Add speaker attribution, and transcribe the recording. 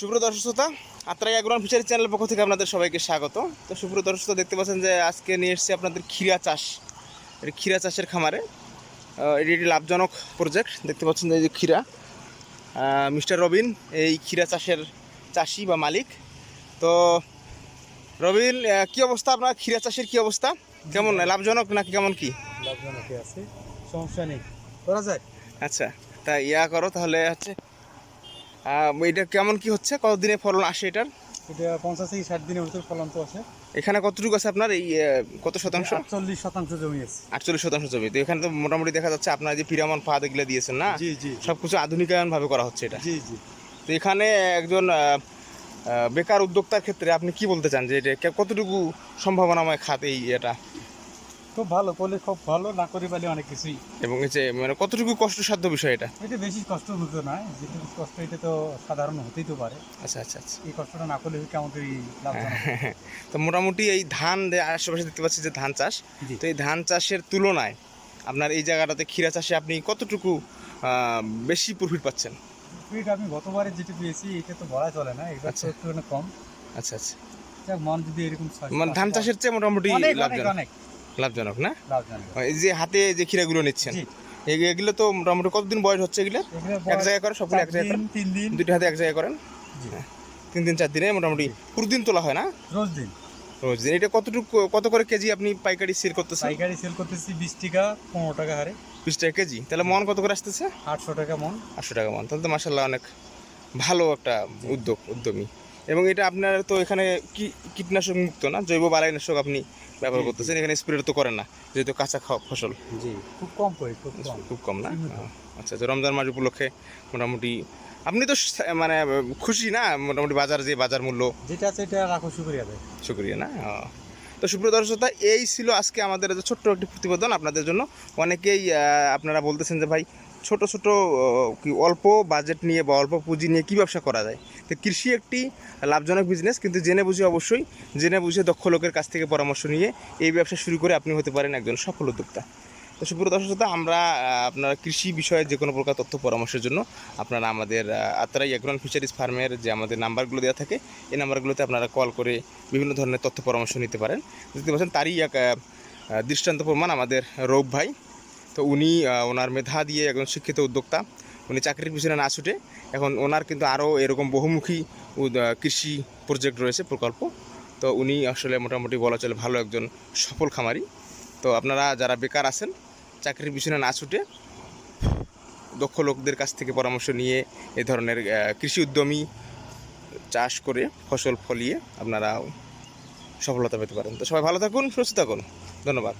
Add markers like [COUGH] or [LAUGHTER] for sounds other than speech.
Speaker 1: সুপ্রিয় দর্শক শ্রোতা আত্রাই আগ্রহণ ফিচারি চ্যানেলের পক্ষ থেকে আপনাদের সবাইকে স্বাগত। তো সুপ্রিয় দর্শক শ্রোতা দেখতে পাচ্ছেন যে আজকে নিয়ে এসেছি আপনাদের ক্ষীরা চাষ। এটি ক্ষীরা চাষের খামারে। এটি একটি লাভজনক প্রজেক্ট দেখতে পাচ্ছেন যে এই যে ক্ষীরা মিস্টার রবিন এই ক্ষীরা চাষের চাষি বা মালিক। তো রবিন কি অবস্থা আপনার? ক্ষীরা চাষের কি অবস্থা? কেমন? লাভজনক নাকি কেমন কি?
Speaker 2: লাভজনকই আছে। সমস্যা নেই। করা যায়?
Speaker 1: আচ্ছা তা ইয়া করো তাহলে হচ্ছে এটা কেমন কি হচ্ছে? কতদিনে ফলন আসে এটার?
Speaker 2: এটা পঞ্চাশ থেকে ষাট দিনের ভিতর ফলন তো আছে।
Speaker 1: এখানে কতটুকু আছে আপনার? এই কত শতাংশ?
Speaker 2: আটচল্লিশ শতাংশ জমি আছে।
Speaker 1: আটচল্লিশ শতাংশ জমি। তো এখানে তো মোটামুটি দেখা যাচ্ছে আপনার যে পিরামন ফাঁদ এগুলো দিয়েছেন না?
Speaker 2: জি জি
Speaker 1: সব কিছু আধুনিকায়ন ভাবে করা হচ্ছে এটা।
Speaker 2: জি জি।
Speaker 1: তো এখানে একজন বেকার উদ্যোক্তার ক্ষেত্রে আপনি কি বলতে চান যে এটা কতটুকু সম্ভাবনাময় খাত এই এটা?
Speaker 2: খুব ভালো করলে খুব ভালো না করে পারলে অনেক কিছুই।
Speaker 1: এবং এই যে মানে কতটুকু কষ্টসাধ্য বিষয় এটা?
Speaker 2: এটা বেশি কষ্ট হতো না যেটুকু কষ্ট এটা তো সাধারণ হতেই তো পারে।
Speaker 1: আচ্ছা আচ্ছা আচ্ছা।
Speaker 2: এই কষ্টটা না করলে কেমন [LAUGHS]
Speaker 1: তো মোটামুটি এই ধান আশেপাশে দেখতে পাচ্ছি যে ধান চাষ। তো এই ধান চাষের তুলনায় আপনার এই জায়গাটাতে ক্ষীরা চাষে আপনি কতটুকু বেশি প্রফিট পাচ্ছেন?
Speaker 2: প্রফিট আমি গতবারে যেটা পেয়েছি এটা তো বলা চলে না
Speaker 1: আচ্ছা।
Speaker 2: তো একটু কম।
Speaker 1: আচ্ছা আচ্ছা।
Speaker 2: মন যদি এরকম
Speaker 1: মানে ধান চাষের চেয়ে মোটামুটি লাভজনক।
Speaker 2: অনেক।
Speaker 1: লাভজনক না? এই যে হাতে যে ক্ষীরাগুলো নিচ্ছেন এগুলো তো মোটামুটি কতদিন বয়স হচ্ছে এগুলো? এক জায়গায় করেন সবগুলো এক জায়গায়
Speaker 2: তিন দিন
Speaker 1: দুটো হাতে এক জায়গায় করেন? হ্যাঁ। তিন দিন চার দিনে মোটামুটি প্রতিদিন তোলা হয় না?
Speaker 2: রোজ দিন।
Speaker 1: রোজ দিন। এটা কতটুকু কত করে কেজি আপনি পাইকারি সেল করতেছেন?
Speaker 2: পাইকারি সেল করতেছি বিশ টাকা পনেরো টাকা হারে।
Speaker 1: বিশ টাকা কেজি। তাহলে মন কত করে আসতেছে?
Speaker 2: আটশো টাকা মন।
Speaker 1: আটশো টাকা মন। তাহলে তো মাসাল্লাহ অনেক ভালো একটা উদ্যোগ উদ্যমী। এবং এটা আপনার তো এখানে কি কীটনাশক মুক্ত না? জৈব বালাইনাশক আপনি ব্যবহার। করতেছেন এখানে স্প্রে তো করেন না যেহেতু কাঁচা খাওয়া ফসল
Speaker 2: জি খুব কম পড়ে খুব কম
Speaker 1: না। আচ্ছা তো রমজান মাস উপলক্ষে মোটামুটি আপনি তো মানে খুশি না মোটামুটি বাজার যে বাজার মূল্য
Speaker 2: যেটা আছে এটা রাখো শুক্রিয়া দেয়
Speaker 1: শুক্রিয়া না। তো সুপ্রিয় দর্শকতা এই ছিল আজকে আমাদের যে ছোট্ট একটি প্রতিবেদন আপনাদের জন্য। অনেকেই আপনারা বলতেছেন যে, ভাই, ছোট ছোট কি অল্প বাজেট নিয়ে বা অল্প পুঁজি নিয়ে কী ব্যবসা করা যায়? তো কৃষি একটি লাভজনক বিজনেস কিন্তু জেনে বুঝে অবশ্যই, জেনে বুঝে দক্ষ লোকের কাছ থেকে পরামর্শ নিয়ে এই ব্যবসা শুরু করে আপনি হতে পারেন একজন সফল উদ্যোক্তা। তো সুপ্রিয় দর্শক শ্রোতা, আমরা আপনার কৃষি বিষয়ে যে কোনো প্রকার তথ্য পরামর্শের জন্য আপনারা আমাদের আত্রাই অ্যাগ্রন ফিশারিজ ফার্মের যে আমাদের নাম্বারগুলো দেওয়া থাকে এই নাম্বারগুলোতে আপনারা কল করে বিভিন্ন ধরনের তথ্য পরামর্শ নিতে পারেন। দেখতে পাচ্ছেন তারই এক দৃষ্টান্ত প্রমাণ আমাদের রৌপ ভাই। তো উনি ওনার মেধা দিয়ে একজন শিক্ষিত উদ্যোক্তা। উনি চাকরির পিছনে না ছুটে এখন ওনার কিন্তু আরও এরকম বহুমুখী কৃষি প্রজেক্ট রয়েছে প্রকল্প। তো উনি আসলে মোটামুটি বলা চলে ভালো একজন সফল খামারি। তো আপনারা যারা বেকার আছেন চাকরির পিছনে না ছুটে দক্ষ লোকদের কাছ থেকে পরামর্শ নিয়ে এ ধরনের কৃষি উদ্যমী চাষ করে ফসল ফলিয়ে আপনারা সফলতা পেতে পারেন। তো সবাই ভালো থাকুন, সুস্থ থাকুন। ধন্যবাদ।